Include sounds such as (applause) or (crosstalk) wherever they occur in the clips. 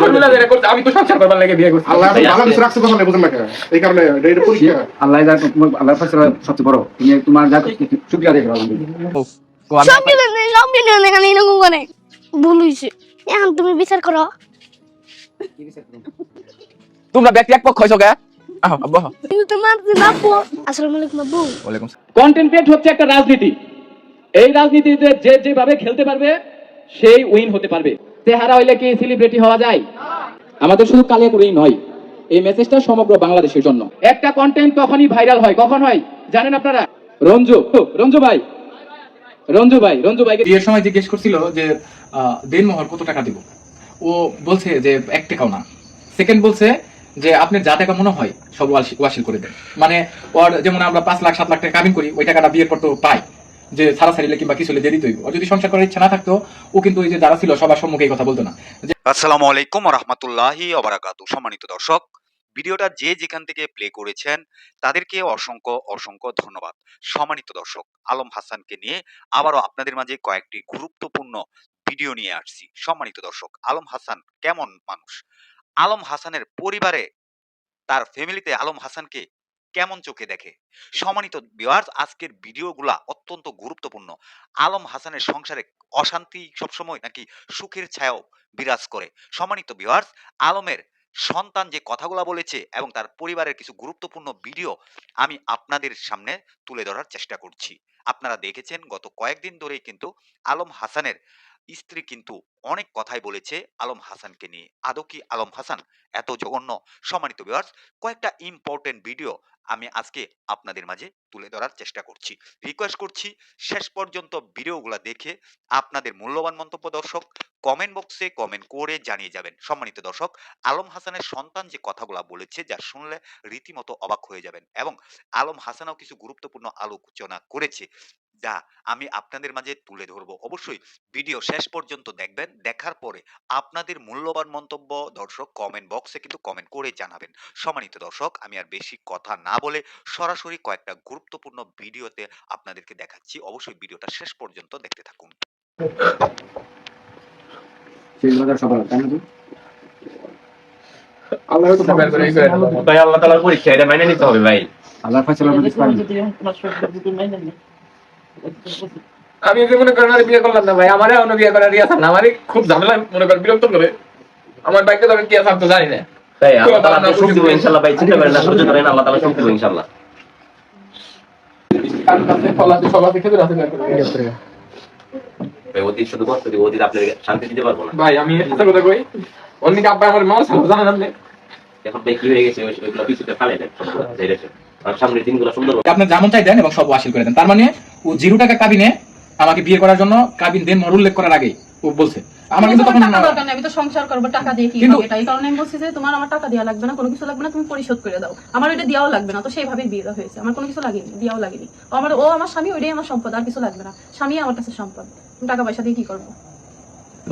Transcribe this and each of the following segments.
Formula যেটা করছে, আমি তো সংসার করবার লাগে বিয়ে করছি। আল্লাহ এখন কিছু রাখছে তখন বুঝেন না এই কারণে এটা- এটা পরীক্ষা। আল্লাহ যা তোমার আল্লাহর সবচেয়ে বড়। তুমি তোমার যা শুকরিয়া দেখো সব দিন সব দিন এখানে এরকম করে। ভুল হয়েছে এখন তুমি বিচার করো। তোমরা ব্যক্তি এক পক্ষ কে? কন্টেন্ট ক্রিয়েট হচ্ছে একটা রাজনীতি। এই রাজনীতিতে যে যেভাবে খেলতে পারবে সেই উইন হতে পারবে। চেহারা হইলে কি সেলিব্রিটি হওয়া যায়? আমাদের শুধু কালিয়াকুড়েই নয় এই মেসেজটা সমগ্র বাংলাদেশের জন্য। একটা কন্টেন্ট তখনই ভাইরাল হয় কখন হয়? জানেন আপনারা? রঞ্জু রঞ্জু ভাই। রঞ্জু ভাই রঞ্জু ভাইকে বিয়ের সময় জিজ্ঞেস করছিল যে আহ, দেনমোহর কত টাকা দিব? ও বলছে যে এক টাকাও না। সেকেন্ড বলছে যে আপনি যা টাকা মনে হয় সব ওয়াসি- ওয়াসিল করে দেন। মানে ওর যেমন আমরা পাঁচ লাখ সাত লাখ টাকা কামিং করি ওই টাকাটা বিয়ের পর তো পাই। যে সারা সারিলে কিংবা কিছু দিতে হইব। ওর যদি সংসার করার ইচ্ছা না থাকতো, ও কিন্তু ওই যে যারা ছিল, সবার সম্মুখে এই কথা বলতো না। আসসালামু আলাইকুম রহমতুল্লাহি অবরাকাতু সম্মানিত দর্শক, ভিডিওটা যে যেখান থেকে প্লে করেছেন, তাদেরকে অসংখ্য অসংখ্য ধন্যবাদ। সম্মানিত দর্শক, আলম হাসানকে নিয়ে আবারও আপনাদের মাঝে কয়েকটি গুরুত্বপূর্ণ ভিডিও নিয়ে আসছি। সম্মানিত দর্শক, আলম হাসান কেমন মানুষ? আলম হাসানের পরিবারে, তার ফ্যামিলিতে আলম হাসানকে কেমন চোখে দেখে? সম্মানিত ভিউয়ার্স আজকের ভিডিওগুলা অত্যন্ত গুরুত্বপূর্ণ। আলম হাসানের সংসারে অশান্তি সবসময় নাকি সুখের ছায়াও বিরাজ করে। সম্মানিত ভিউয়ার্স আলমের সন্তান যে কথাগুলো বলেছে এবং তার পরিবারের কিছু গুরুত্বপূর্ণ ভিডিও আমি আপনাদের সামনে তুলে ধরার চেষ্টা করছি। আপনারা দেখেছেন, গত কয়েকদিন ধরেই কিন্তু আলম হাসানের স্ত্রী কিন্তু অনেক কথাই বলেছে আলম হাসানকে নিয়ে। আদৌ কি আলম হাসান এত জঘন্য? সম্মানিত ভিউয়ার্স কয়েকটা ইম্পর্টেন্ট ভিডিও আমি আজকে আপনাদের মাঝে তুলে ধরার চেষ্টা করছি। রিকোয়েস্ট করছি শেষ পর্যন্ত ভিডিওগুলো দেখে আপনাদের মূল্যবান মন্তব্য দর্শক কমেন্ট বক্সে কমেন্ট করে জানিয়ে যাবেন। সম্মানিত দর্শক, আলম হাসানের সন্তান যে কথাগুলো বলেছে যা শুনলে রীতিমতো অবাক হয়ে যাবেন এবং আলম হাসানও কিছু গুরুত্বপূর্ণ আলোচনা করেছে। যা আমি আপনাদের মাঝে তুলে ধরবো। অবশ্যই ভিডিও শেষ পর্যন্ত দেখবেন। দেখার পরে আপনাদের মূল্যবান মন্তব্য দর্শক কমেন্ট বক্সে কিন্তু কমেন্ট করে জানাবেন। সম্মানিত দর্শক আমি আর বেশি কথা না বলে সরাসরি কয়েকটা গুরুত্বপূর্ণ ভিডিওতে আপনাদেরকে দেখাচ্ছি। অবশ্যই ভিডিওটা শেষ পর্যন্ত দেখতে থাকুন। আল্লাহ ভাই আল্লাহ পরীক্ষা এটা মাইনে নিতে হবে ভাই। আল্লাহর আমি যে মনে করেন বিয়ে করলাম না ভাই আমারে অন্য বিয়ে করার ইয়ে না আমারই খুব ঝামেলা মনে করেন বিরক্ত করে। আমার বাইকে কি জানি না। তাই আল্লাহ তাআলা সুখ দিব ইনশাআল্লাহ ভাই চিন্তা করেন না সহ্য করেন আল্লাহ তাআলা সুখ দিব ইনশাআল্লাহ। কান কাছে ফল আছে সব আছে খেজুর আছে করে ভাই অতীত শুধু কষ্ট দিব অতীত আপনার শান্তি দিতে পারব না। ভাই আমি একটা কথা কই অন্যকে আব্বা আমার মাল সালো জানেন আপনি এখন ভাই কি হয়ে গেছে? ওইগুলো পিছুতে ফালাই দেন। সামনের দিনগুলো সুন্দর আপনার যেমন চাই দেন এবং সব ওয়াসিল করে দেন। তার মানে ও জিরো টাকা কাবিনে আমাকে বিয়ে করার জন্য কাবিন দেন মর উল্লেখ করার আগেই ও বলছে। আমার কিন্তু তখন টাকা দরকার নেই আমি তো সংসার করব টাকা দিয়ে কি হবে? এটা এই কারণে আমি বলছি যে তোমার আমার টাকা দেওয়া লাগবে না কোনো কিছু লাগবে না তুমি পরিশোধ করে দাও। আমার ওইটা দেওয়াও লাগবে না তো সেইভাবে বিয়ে হয়েছে। আমার কোনো কিছু লাগেনি দেওয়াও লাগেনি। ও আমার ও আমার স্বামী ওইটাই আমার সম্পদ আর কিছু লাগবে না। স্বামী আমার কাছে সম্পদ। টাকা পয়সা দিয়ে কি করব?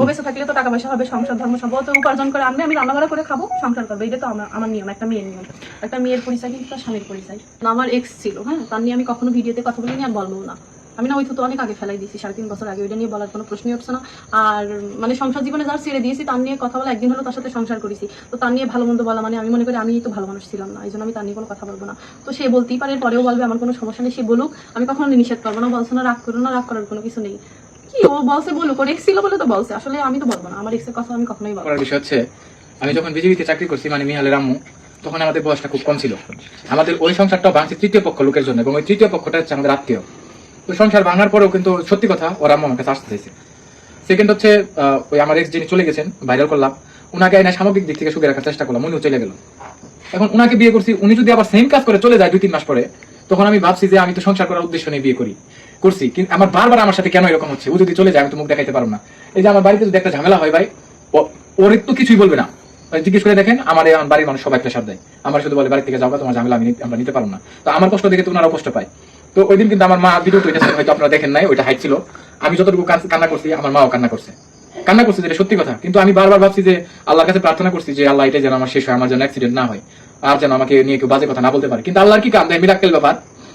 ও থাকলে তো টাকা পয়সা হবে, সংসার, ধর্ম সব তো উপার্জন করে আনবে, আমি রান্নাবাড়া করে খাব, সংসার করব। এটা তো আমার নিয়ম, একটা মেয়ের নিয়ম। একটা মেয়ের পরিচয় কিন্তু তার স্বামীর পরিচয়। আমার এক্স ছিল হ্যাঁ? তার নিয়ে আমি কখনো ভিডিওতে কথা বলিনি, আর বলব না। আমি না ওই তো অনেক আগে ফেলাই দিয়েছি, সাড়ে তিন বছর আগে। ওইটা নিয়ে বলার কোনো প্রশ্নই উঠছে না। আর মানে সংসার জীবনে যারা ছেড়ে দিয়েছি, তার নিয়ে কথা বলা একদিন হলো তার সাথে সংসার করেছি। তো তার নিয়ে ভালো মন্দ বলা মানে আমি মনে করি আমি তো ভালো মানুষ ছিলাম না এই জন্য আমি তার নিয়ে কোনো কথা বলব না। তো সে বলতেই পারে, পরেও বলবে, আমার কোনো সমস্যা নেই, সে বলুক। আমি কখনো নিষেধ করব না, বলছে না, রাগ করো না, রাগ করার কোনো কিছু নেই। আমি যখন বিজেপিতে চাকরি করছি মানে মিহালের আম্মু, তখন আমাদের বয়সটা খুব কম ছিল। আমাদের ওই সংসারটা ভাঙছে তৃতীয় পক্ষ লোকের জন্য, এবং ওই তৃতীয় পক্ষটা হচ্ছে আমাদের আত্মীয়। ওই সংসার ভাঙার পরেও কিন্তু সত্যি কথা, ওর আম্মু আমার কাছে আসতে চাইছে। সেকেন্ড হচ্ছে ওই আমার এক্স যিনি চলে গেছেন ভাইরাল করলাম, উনাকে এনে সামগ্রিক দিক থেকে সুখে রাখার চেষ্টা করলাম, উনিও চলে গেল। এখন উনাকে বিয়ে করছি, উনি যদি আবার সেম কাজ করে, চলে যায় দুই, তিন মাস পরে, তখন আমি ভাবছি যে আমি তো সংসার করার উদ্দেশ্য নিয়ে বিয়ে করি। করছি কিন্তু আমার বারবার আমার সাথে কেন এরকম হচ্ছে? ও যদি চলে যায় আমি তো মুখ দেখাইতে পারব না। এই যে আমার বাড়িতে যদি একটা ঝামেলা হয় ভাই ওর তো কিছুই বলবে না। জিজ্ঞেস করে দেখেন আমার আমার বাড়ির মানুষ সবাই প্রেশার দেয়। আমার শুধু বলে বাড়ি থেকে যাও গা, তোমার ঝামেলা আমি আমরা নিতে পারব না। তো আমার কষ্ট দেখে তো ওনারাও কষ্ট পায়। তো ওই দিন কিন্তু আমার মা ভিডিও তো হয়তো আপনারা দেখেন নাই ওইটা হাইট ছিল। আমি যতটুকু কান্না করছি আমার মাও কান্না করছে। কান্না করছে যেটা সত্যি কথা কিন্তু আমি বারবার ভাবছি যে আল্লাহর কাছে প্রার্থনা করছি যে আল্লাহ এটা যেন আমার শেষ হয় আমার যেন অ্যাক্সিডেন্ট না হয় আর যেন আমাকে নিয়ে কেউ বাজে কথা না বলতে পারে। কিন্তু আল্লাহর কি কাম? দেয় মিরাক্কেল ব্যাপার।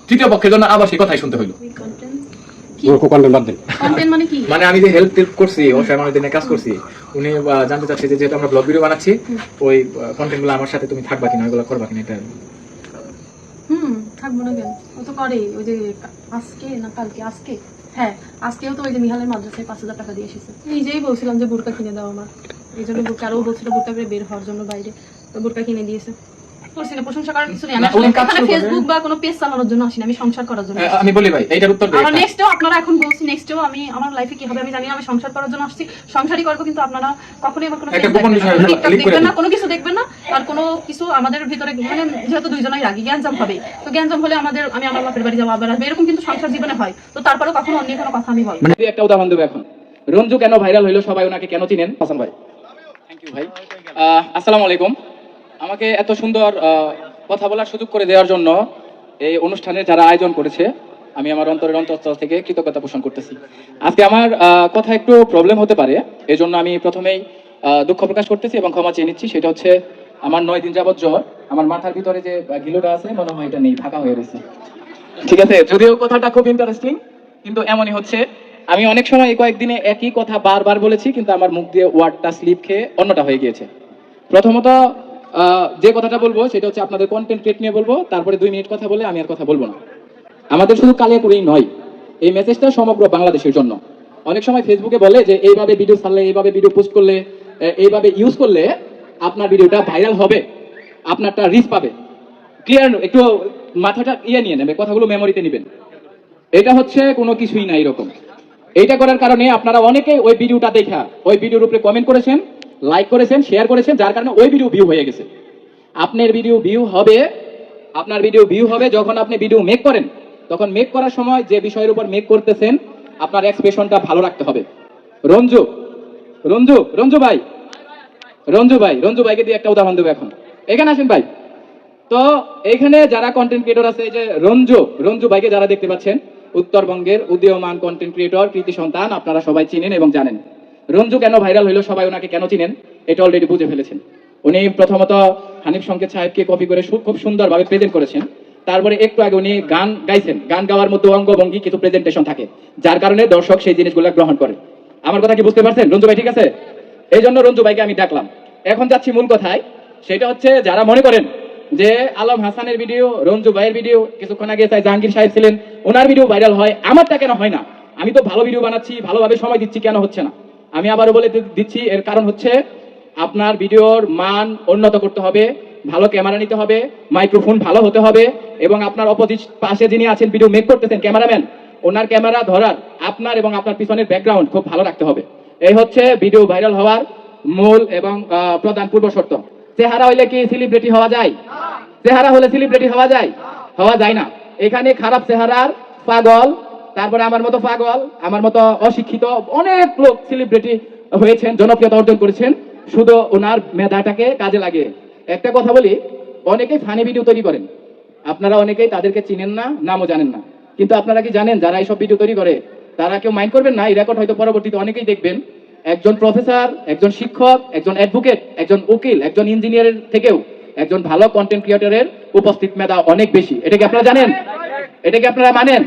তৃতীয় পক্ষের জন্য আবার সেই কথাই শুনতে হইল। কন্টেন্ট বাদ দেন। কন্টেন্ট মানে কি? মানে আমি যে হেল্প টেল্প করছি নিয়ে কাজ করছি উনি জানতে চাচ্ছি যে যেহেতু আমরা ব্লগ ভিডিও বানাচ্ছি ওই কন্টেন্টগুলো আমার সাথে তুমি থাকবা কিনা ওইগুলো করবা কিনা এটা। হুম থাকব না কেন? ও তো করে ওই যে আজকে না কালকে? আজকে? হ্যাঁ আজকেও তো ওই যে মিহালের মাদ্রাসায় পাঁচ হাজার টাকা দিয়ে এসেছে। নিজেই বলছিলাম যে বুরকা কিনে দাও আমার। এই জন্য বুরকা আরও বলছিল বুরকা বের হওয়ার জন্য বাইরে। তো বুরকা কিনে দিয়েছে। করছি না প্রশংসা করার কিছু নেই। আমি আসলে এখানে ফেসবুক বা কোনো পেজ চালানোর জন্য আসিনি আমি সংসার করার জন্য আমি বলি ভাই এইটার উত্তর আমার দেই আপনারা এখন বলছি নেক্সটেও আমি আমার লাইফে কি হবে আমি জানি না আমি সংসার করার জন্য আসছি। সংসারই করব কিন্তু আপনারা কখনোই আমার কোনো একটা page গোপন দেখবেন না, কোনো TikTok leak করে দেখবেন না দিন। কোনো কিছু দেখবেন না আর কোনো কিছু আমাদের ভিতরে মানে যেহেতু দুইজনই রাগি জ্ঞানজাম হবে। তো জ্ঞানজাম হলে আমাদের আমি আমার বাপের বাড়ি যাব আবার আসব এরকম কিন্তু সংসার জীবনে হয়। তো তারপরে কখনো অন্য কোনো কথা আমি বলব মানে একটা উদাহরণ দেবো এখন। রঞ্জু কেন ভাইরাল হইল সবাই ওনাকে কেন চিনেন? হাসান ভাই। থ্যাংক ইউ ভাই। আসসালামু আলাইকুম। আমাকে এত সুন্দর কথা বলার সুযোগ করে দেওয়ার জন্য এই অনুষ্ঠানের যারা আয়োজন করেছে, আমি আমার অন্তরের অন্তঃস্থল থেকে কৃতজ্ঞতা পোষণ করতেছি। আজকে আমার কথা একটু প্রবলেম হতে পারে এই জন্য আমি প্রথমেই দুঃখ প্রকাশ করতেছি এবং ক্ষমা চেয়ে নিচ্ছি। সেটা হচ্ছে আমার নয় দিন যাবত জ্বর, আমার মাথার ভিতরে যে গিলোটা আছে, মনে হয় এটা নেই, ফাঁকা হয়ে রয়েছে। ঠিক আছে, যদিও কথাটা খুব ইন্টারেস্টিং কিন্তু এমনই হচ্ছে। আমি অনেক সময় এই কয়েকদিনে একই কথা বারবার বলেছি, কিন্তু আমার মুখ দিয়ে ওয়ার্ডটা স্লিপ খেয়ে অন্যটা হয়ে গিয়েছে। প্রথমত যে কথাটা বলব, সেটা হচ্ছে আপনাদের কন্টেন্ট ক্রিয়েট নিয়ে বলব। তারপরে দুই মিনিট কথা বলে আমি আর কথা বলব না। আমাদের শুধু কালিয়াকুড়েই নয়, এই মেসেজটা সমগ্র বাংলাদেশের জন্য। অনেক সময় ফেসবুকে বলে যে, এইভাবে ভিডিও ছাড়লে, এইভাবে ভিডিও পোস্ট করলে এইভাবে ইউজ করলে আপনার ভিডিওটা ভাইরাল হবে, আপনারটা রিচ পাবে। ক্লিয়ার একটু মাথাটা ইয়ে নিয়ে নেবে, কথাগুলো মেমোরিতে নেবেন। এটা হচ্ছে কোনো কিছুই না এরকম। এইটা করার কারণে আপনারা অনেকেই ওই ভিডিওটা দেখা, ওই ভিডিওর উপরে কমেন্ট করেছেন লাইক করেছেন শেয়ার করেছেন, যার কারণে ওই ভিডিও ভিউ হয়ে গেছে। আপনার ভিডিও ভিউ হবে, আপনার ভিডিও ভিউ হবে যখন আপনি ভিডিও মেক করেন। তখন মেক করার সময় যে বিষয়ের উপর মেক করতেছেন, আপনার এক্সপ্রেশনটা ভালো রাখতে হবে। রঞ্জু রঞ্জু রঞ্জু ভাই রঞ্জু ভাই, রঞ্জু ভাইকে দিয়ে একটা উদাহরণ দেবো এখন। এখানে আসেন ভাই। তো এখানে যারা কন্টেন্ট ক্রিয়েটর আছে যে রঞ্জু রঞ্জু ভাইকে যারা দেখতে পাচ্ছেন, উত্তরবঙ্গের উদীয়মান কন্টেন্ট ক্রিয়েটর কৃতি সন্তান, আপনারা সবাই চিনেন এবং জানেন। রঞ্জু কেন ভাইরাল হইল সবাই ওনাকে কেন চিনেন? এটা অলরেডি বুঝে ফেলেছেন। উনি প্রথমত হানিফ সংকেত সাহেবকে কপি করে খুব সুন্দরভাবে প্রেজেন্ট করেছেন। তারপরে একটু আগে উনি গান গাইছেন। গান গাওয়ার মধ্যে অঙ্গভঙ্গি কিছু প্রেজেন্টেশন থাকে। যার কারণে দর্শক সেই জিনিসগুলো গ্রহণ করে। আমার কথা কি বুঝতে পারছেন? রঞ্জু ভাই, ঠিক আছে? এই জন্য রঞ্জু ভাইকে আমি ডাকলাম। এখন যাচ্ছি মূল কথায়। সেটা হচ্ছে, যারা মনে করেন যে আলম হাসানের ভিডিও রঞ্জু ভাইয়ের ভিডিও কিছুক্ষণ আগে তাই জাহাঙ্গীর সাহেব ছিলেন, ওনার ভিডিও ভাইরাল হয়, আমারটা কেন হয় না? আমি তো ভালো ভিডিও বানাচ্ছি, ভালোভাবে সময় দিচ্ছি, কেন হচ্ছে না? আমি আবারও বলে দিচ্ছি, এর কারণ হচ্ছে আপনার ভিডিওর মান উন্নত করতে হবে, ভালো ক্যামেরা নিতে হবে, মাইক্রোফোন ভালো হতে হবে, এবং আপনার অপোজিট পাশে যিনি আছেন ভিডিও মেক করতেছেন, ক্যামেরাম্যান, ওনার ক্যামেরা ধরার আপনার এবং আপনার পিছনের ব্যাকগ্রাউন্ড খুব ভালো রাখতে হবে। এই হচ্ছে ভিডিও ভাইরাল হওয়ার মূল এবং প্রধান পূর্ব শর্ত। চেহারা হইলে কি সেলিব্রিটি হওয়া যায়? চেহারা হলে সেলিব্রিটি হওয়া যায়? হওয়া যায় না। এখানে খারাপ চেহারার পাগল তারপরে আমার মতো পাগল, আমার মতো অশিক্ষিত অনেক লোক সেলিব্রিটি হয়েছেন, জনপ্রিয়তা অর্জন করেছেন। শুধু ওনার মেধাটাকে কাজে লাগিয়ে একটা কথা বলি, অনেকেই ফানি ভিডিও তৈরি করেন। আপনারা অনেকেই তাদেরকে চিনেন না, নামও জানেন না। কিন্তু আপনারা কি জানেন, যারা এইসব ভিডিও তৈরি করে, তারা কেউ মাইন্ড করবেন না? এই রেকর্ড হয়তো পরবর্তীতে অনেকেই দেখবেন। একজন প্রফেসর একজন শিক্ষক, একজন অ্যাডভোকেট একজন উকিল, একজন ইঞ্জিনিয়ারের থেকেও একজন ভালো কন্টেন্ট ক্রিয়েটরের উপস্থিত মেধা অনেক বেশি। এটা কি আপনারা জানেন? এটা কি আপনারা মানেন?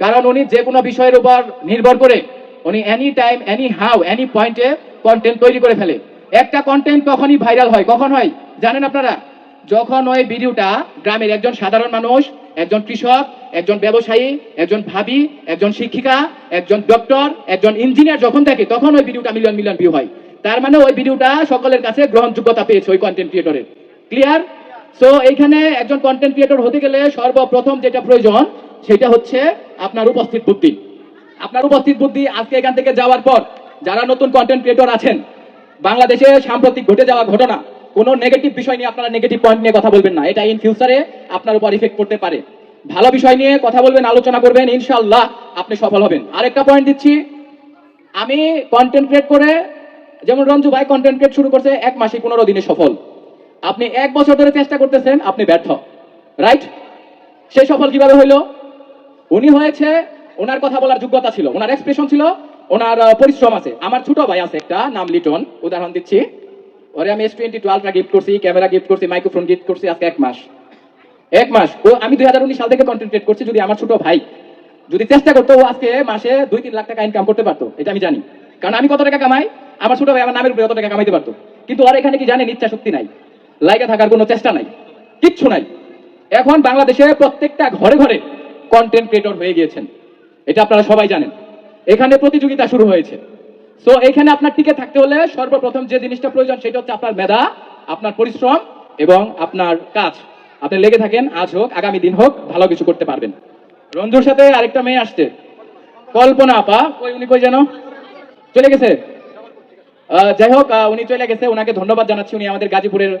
কারণ উনি যে কোনো বিষয়ের উপর নির্ভর করে উনি any time any how any পয়েন্টে কন্টেন্ট তৈরি করে ফেলে। একটা কন্টেন্ট তখনই ভাইরাল হয়, কখন হয়? জানেন আপনারা? যখন ওই ভিডিওটা গ্রামের একজন সাধারণ মানুষ, একজন কৃষক, একজন ব্যবসায়ী, একজন ভাবি, একজন শিক্ষিকা, একজন ডক্টর একজন ইঞ্জিনিয়ার যখন থাকে তখন ওই ভিডিওটা মিলিয়ন মিলিয়ন ভিউ হয়। তার মানে ওই ভিডিওটা সকলের কাছে গ্রহণযোগ্যতা পেয়েছে ওই কন্টেন্ট ক্রিয়েটরের ক্লিয়ার সো এইখানে একজন কন্টেন্ট ক্রিয়েটর হতে গেলে সর্বপ্রথম যেটা প্রয়োজন সেটা হচ্ছে আপনার উপস্থিত বুদ্ধি। আপনার উপস্থিত বুদ্ধি আজকে এখান থেকে যাওয়ার পর যারা নতুন কন্টেন্ট ক্রিয়েটর আছেন, বাংলাদেশে সাম্প্রতিক ঘটে যাওয়া ঘটনা, কোনো নেগেটিভ বিষয় নিয়ে আপনারা নেগেটিভ পয়েন্ট নিয়ে কথা বলবেন না। এটা ইন ফিউচারে আপনার উপর ইফেক্ট করতে পারে। ভালো বিষয় নিয়ে কথা বলবেন, আলোচনা করবেন ইনশাল্লাহ আপনি সফল হবেন। আরেকটা পয়েন্ট দিচ্ছি, আমি কন্টেন্ট ক্রিয়েট করে, যেমন রঞ্জু ভাই কন্টেন্ট ক্রিয়েট শুরু করছে এক মাসে পনেরো দিনে সফল। আপনি এক বছর ধরে চেষ্টা করতেছেন, আপনি ব্যর্থ। রাইট সে সফল কীভাবে হইল? উনি হয়েছে, ওনার কথা বলার যোগ্যতা ছিল, ওনার এক্সপ্রেশন ছিল, ওনার পরিশ্রম আছে। আমার ছোট ভাই আছে একটা, নাম লিটন, উদাহরণ দিচ্ছি। ওরে আমি এস টোয়েন্টি টুয়েলভটা গিফট করছি ক্যামেরা গিফট করছি মাইক্রোফোন গিফট করছি আজকে এক মাস। এক মাস। ও, আমি দুই হাজার উনিশ সাল থেকে কন্টেন্ট করছি যদি আমার ছোট ভাই। যদি চেষ্টা করতো, ও আজকে মাসে দুই তিন লাখ টাকা ইনকাম করতে পারতো, এটা আমি জানি। কারণ আমি কত টাকা কামাই? আমার ছোট ভাই আমার নামের উপরে কত টাকা কামাইতে পারতো। কিন্তু আর এখানে কি জানেন ইচ্ছা শক্তি নাই। লাইকা থাকার কোনো চেষ্টা নাই। কিচ্ছু নাই। এখন বাংলাদেশে প্রত্যেকটা ঘরে ঘরে কন্টেন্ট ক্রিয়েটর হয়ে গিয়েছেন। এটা আপনারা সবাই জানেন। এখানে প্রতিযোগিতা শুরু হয়েছে। সো এখানে আপনার টিকে থাকতে হলে সর্বপ্রথম যে জিনিসটা প্রয়োজন, সেটা হচ্ছে আপনার মেধা, আপনার পরিশ্রম এবং আপনার কাজ। আপনি লেগে থাকেন, আজ হোক, আগামী দিন হোক, ভালো কিছু করতে পারবেন। রঞ্জুর সাথে আরেকটা মেয়ে আসছে। কল্পনা আপা, কই, উনি কই যেন? চলে গেছে? যাই হোক উনি চলে গেছে, ওনাকে ধন্যবাদ জানাচ্ছি। উনি আমাদের গাজীপুরের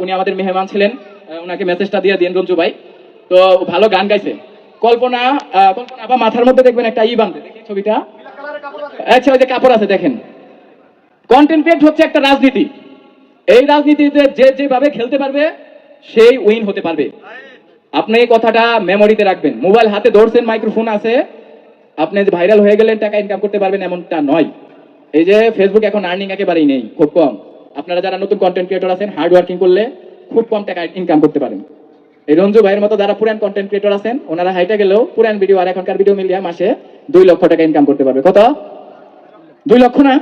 উনি আমাদের মেহমান ছিলেন। ওনাকে মেসেজটা দিয়ে দিন রঞ্জু ভাই। তো, ভালো গান গাইছে। কল্পনা কল্পনা আপা মাথার মধ্যে দেখবেন একটা ই বান্ধে ছবিটা। আচ্ছা ওই যে কাপড় আছে, দেখেন। কন্টেন্ট ক্রিয়েট হচ্ছে একটা রাজনীতি। এই রাজনীতিতে যে যেভাবে খেলতে পারবে, সেই উইন হতে পারবে। আপনি এই কথাটা মেমোরিতে রাখবেন। মোবাইল হাতে ধরছেন মাইক্রোফোন আছে। আপনি যে ভাইরাল হয়ে গেলেন, টাকা ইনকাম করতে পারবেন, এমনটা নয়। এই যে ফেসবুক এখন আর্নিং একেবারেই নেই, খুব কম। আপনারা যারা নতুন কন্টেন্ট ক্রিয়েটর আছেন হার্ড ওয়ার্কিং করলে খুব কম টাকা ইনকাম করতে পারেন। এই রঞ্জু ভাইয়ের মতো যারা পুরান কন্টেন্ট ক্রিয়েটর আছেন ওনারা হাইটে গেলেও পুরান ভিডিও আর এখনকার ভিডিও মিলিয়ে মাসে দুই লক্ষ টাকা ইনকাম করতে পারবে। কত? দুই লক্ষ না?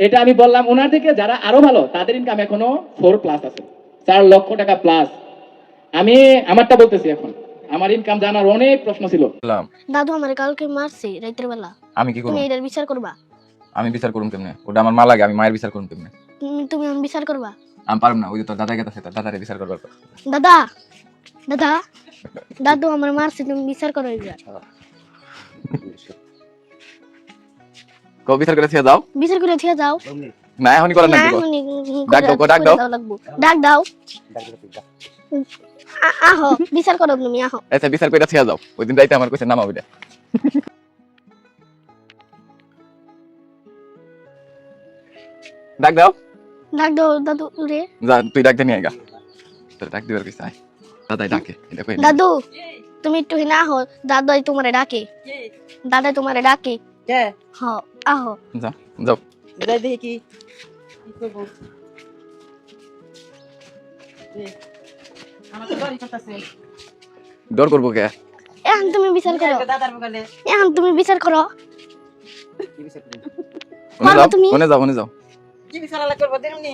এটা আমি বললাম ওনার থেকে যারা আরও ভালো তাদের ইনকাম এখনও ফোর প্লাস আছে। চার লক্ষ টাকা প্লাস আমি আমারটা বলতেছি এখন। আমার ইনকাম জানার অনেক প্রশ্ন ছিল। দাদু আমার কালকে মারছে রাতের বেলা। আমি কি করব? তুমি এটার বিচার করবা। আমি বিচার করুম কেমনে? ওটা আমার মা লাগে আমি মায়ের বিচার করুম কেমনে? তুমি তুমি আমি বিচার করবা। আমি পারব না ওই যে তোর দাদা গেছে তোর দাদারে বিচার করবার কথা। দাদা দাদা দাদু আমার মারছে তুমি বিচার করো এবার কো বিচার করে থিয়া যাও। বিচার করে থিয়া যাও। না এখনই করার না নাকি ডাক দাও, ডাক দাও। ডাক দাও। আহো বিচার করো তুমি আহো। আচ্ছা বিচার করে থিয়া যাও। ওই দিন রাইতে আমার কইছে নামা ওইটা। ডাক দাও। ডাক দাও দাদু রে যা তুই ডাক দে নিয়ে আইগা তোর ডাক দিবার কইছে আয় দাদাই ডাকে এটা কই দাদু তুমি একটু না আহো দাদাই তোমারে ডাকে দাদাই তোমারে ডাকে হ আহো যাও যাও ডর করব কে এখন তুমি বিচার করো এখন তুমি বিচার করো ওনে যাও তুমি? ওনে যাও ওনে যাও কি বিচারালা করব দেখুন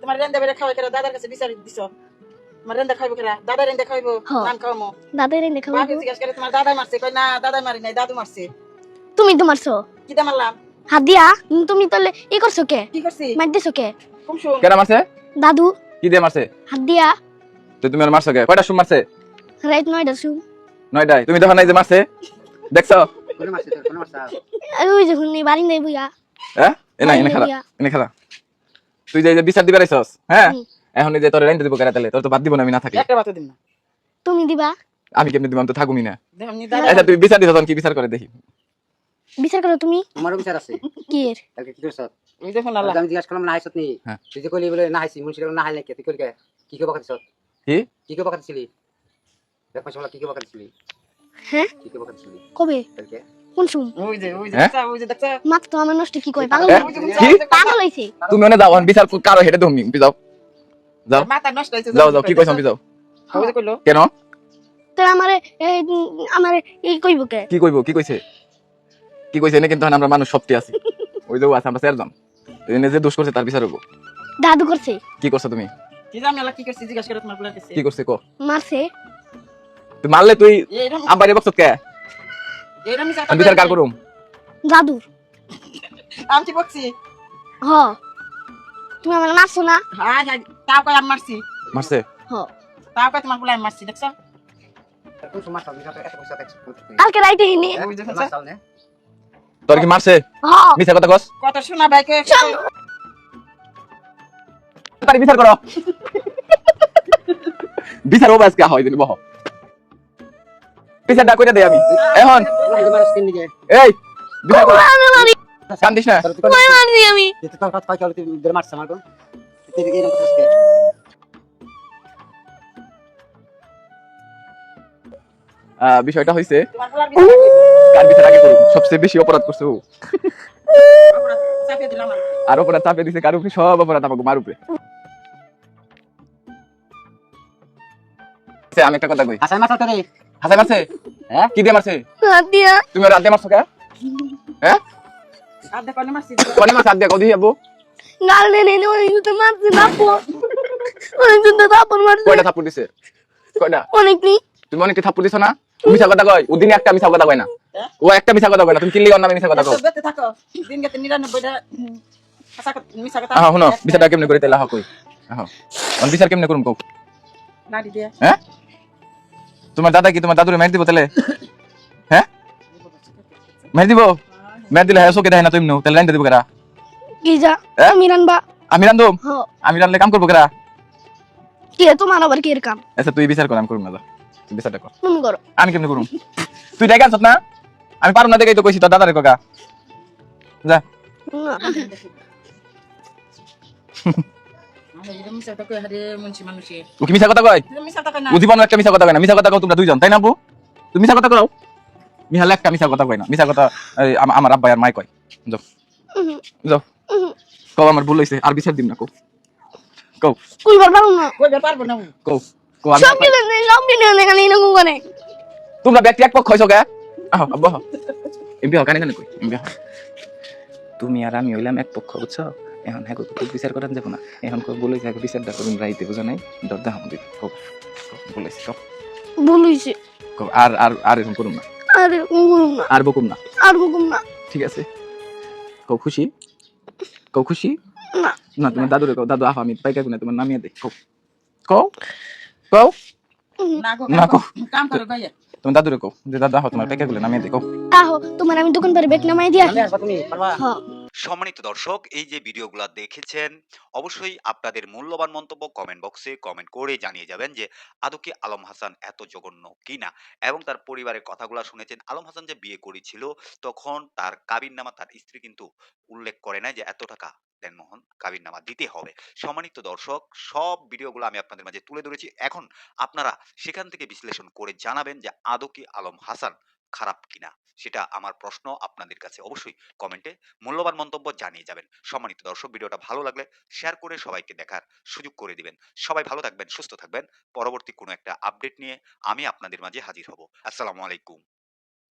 তোমার রেন্দা বেড়ে খাওয়াই কেরা দাদার কাছে বিচার দিছ। তোমার রেন্দা খাইবো কেরা? দাদা রেন্দা খাইবো হ্যাঁ। নাম খাওয়ামো। দাদাই রে দেখাবো বাকি জিজ্ঞাসা করে তোমার দাদাই মারছে? কই না দাদাই মারি নাই দাদু মারছে। তুমি তো মারছো? কি দা মারলাম হাত তুমি তাহলে ই করছ কে? কি করছি? মার দিছো কে কুম মারছে? দাদু। কি দিয়ে মারছে? হাত দিয়া তো তুমি আর মারছো কে? কয়টা সুম মারছে? রাইত নয়টা শুম নয়টায়। তুমি দেখো নাই যে মারছে? দেখছ? কোনে মারছে? তোর কোনে মারছে? আর ওই যখন এই বাড়ি নেই বুইয়া। হ্যাঁ? এ না এনে খেলা। এনে খেলা। তুই যে বিচার দিবার আইছস হ্যাঁ? এখন এই যে তোর লাইন দিব কেরা তাহলে তোর তো বাদ দিব না আমি না থাকি। একটা বাতো দিন না। তুমি দিবা? আমি কেমনে দিব আমি তো থাকুমি না। আচ্ছা তুই বিচার দিছ তখন কি বিচার করে দেখি? বিচার করো তুমি। আমারও বিচার আছে। কি এর? কালকে কি করছ ওই দেখুন আল্লাহ আমি জিজ্ঞাসা করলাম না হাইছত নি? হ্যাঁ। তুই যে কইলি বলে না হাইছি মুন্সি না হাইলে কে তুই কইলি কি? কি বকাতিস কি? কি কি বকাতিছিলি দেখ মাসে কি কি বকাতিছিলি হ্যাঁ? কি কি বকাতিছিলি কবে? কালকে। কোন শুম ওই যে ওই যে হ্যাঁ? ওই যে দেখছা? মাত তো আমার নষ্ট কি কয়? পাগল? কি? পাগল হইছে তুমি ওনে যাও এখন কারও হেডে তুমি যাও। যাও। মাথা নষ্ট হয়েছে যাও যাও কি কইছ আমি যাও। ওই যে কইলো। কেন? তো আমারে আমারে এই কইব কে? কি কইব কি কইছে? কি কইছে এনে কিন্তু আমরা মানুষ সত্যি আছি। ওই যে আছে আমরা চারজন। এনে যে দোষ করছে তার বিচার হব দাদু করছে। কি করছ তুমি? কি জানি আল্লাহ কি করছি জিজ্ঞাসা করে তোমার বলার কি করছে কো? মারছে। তুই মারলে তুই বকছত কে? আমি বিচার কার করুম। দাদু আমি কি বকছি? হ। তুমি আমার মারছো না? হ্যাঁ হ্যাঁ তাও কই আমি মারছি? মারছে? হ। তাও কই তোমার বলে আমি মারছি দেখছ? কালকে রাইতে হিনি। নে তোর কি মারছে? হ। মিছা কথা কস। কত শোনা ভাইকে। পারি বিচার করো। বিচার হবে আজকে হয় দিন বহ। বিচারটা কইরা দেই আমি। এখন। এই কান্দিস না আমি? তোর কথা কই তুই ধরে মারছ আমার কোন বিষয়টা হইছে কার বিচার আগে করুম সবচেয়ে বেশি অপরাধ করছে ও। চাপিয়ে আর অপরাধ চাপে দিছে কার উপরে? সব অপরাধ আমাকে মার উপরে। আচ্ছা, আমি একটা কথা কই। হাসাই মারছ তোরে হাসাই মারছে? হ্যাঁ? কি দিয়ে মারছে? দিয়া। তুমি রাত দিয়ে মারছো কে? হ্যাঁ? আর দেখো না মারছি কনে মারছে হাত দিয়ে? কদি আব্বু। গাল নে অনেক জুতো মারছে তাপো অনেক জুতো তাপন মারছে। কয়টা থাপ্পড় দিছে? কয়টা? অনেক নি। তুমি দিছো না? মিছা কথা কয়। ওদিনে একটা মিছা কথা কয় না। ও একটা মিছা কথা কয় না। তুমি কিল্লি মিছা কথা কও। থাকো। দিন গেতে নিরানব্বইটা হাসা কথা মিশা কথা আহ শুনো বিচারটা কেমনে করে তেলা কই। আহ। বিচার কেমনে করুম কও? নাড়ি দিয়ে। হ্যাঁ? তোমার দাদা কি তোমার দাদুরে মেরে দিব তাহলে? হ্যাঁ? মেরে দিব? মেরে দিলে হ্যাঁ চোখে দেয় না তুমি তাহলে রাইন্দা দিব কেরা কি যা? আমি রানবা। আমি রান্ধুম আমি রান্ধলে কাম করব কেরা কি তোমার আবার কি এর কাম? আচ্ছা তুই বিচার কর আমি করুম না যা। তুই বিচারটা কর। তুমি করো। আমি কেমনে করুম? তুই ডেকে আনছত না? আমি পারুম না দেখেই তো কইছি তোর দাদারে কগা যা। না। (laughs) ও কি মিছা কথা কয়? মিশা ও জীবনে একটা মিছা কথা কয় না। মিছা কথা কও তোমরা দুইজন তাই না আপু? তুমি মিছা কথা কও। মিহালে একটা মিছা কথা কয় না। মিছা কথা আমার আব্বা আর মাই কয়। যাও। যাও। কও আমার ভুল হইছে। আর বিচার দিম না কও। কও। কইবার পারো না। কইবার পারব না কও। কও সব কিছু সব কিছু নেই এরকম করে। তোমরা ব্যক্তি এক পক্ষ হইছো কে আহ আব্বা। এমপি হও কানে কানে কই? এমপি তুমি আর আমি হইলাম এক পক্ষ বুঝছ? এখন হ্যাঁ তো বিচার করান যাব না। এখন কো বলেছে হ্যাঁ বিচারটা করুন রাইতে বুঝো নাই? দর দাম দিই কও কও, বলেছি ভুল হইছে আর আর আর এরকম করুন না। আর এরকম করুম না। আর বকুম না। আর বকুম না। ঠিক আছে। কও খুশি? কও খুশি? না। না তোমার দাদুরে কও দাদু আহ আমি পাইকা গুনা তোমার নামিয়ে দে কও কও? কও? না কও কাম করো ভাইয়া। তোমার দাদুরে কও যে দাদু আহ তোমার পাইকা গুলো নামিয়ে দে কও। আহো তোমার আমি দোকান পরে বেক নামাই দিয়া। তুমি পারবা? হ্যাঁ সম্মানিত দর্শক, এই যে ভিডিওগুলো দেখেছেন, অবশ্যই আপনাদের মূল্যবান মন্তব্য কমেন্ট বক্সে কমেন্ট করে জানিয়ে যাবেন যে, আদৌ কি আলম হাসান এত জঘন্য কিনা? এবং তার পরিবারের কথাগুলো শুনেছেন, আলম হাসান যে বিয়ে করেছিল, তখন তার কাবিন নামা তার স্ত্রী কিন্তু উল্লেখ করে না যে, এত টাকা দেনমোহন কাবিন নামা দিতে হবে। সম্মানিত দর্শক, সব ভিডিওগুলো আমি আপনাদের মাঝে তুলে ধরেছি। এখন আপনারা সেখান থেকে বিশ্লেষণ করে জানাবেন যে, আদৌ কি আলম হাসান খারাপ কিনা সেটা আমার প্রশ্ন আপনাদের কাছে। অবশ্যই কমেন্টে মূল্যবান মন্তব্য জানিয়ে যাবেন। সম্মানিত দর্শক, ভিডিওটা ভালো লাগলে শেয়ার করে সবাইকে দেখার সুযোগ করে দিবেন। সবাই ভালো থাকবেন, সুস্থ থাকবেন। পরবর্তী কোনো একটা আপডেট নিয়ে আমি আপনাদের মাঝে হাজির হব। আসসালামু আলাইকুম।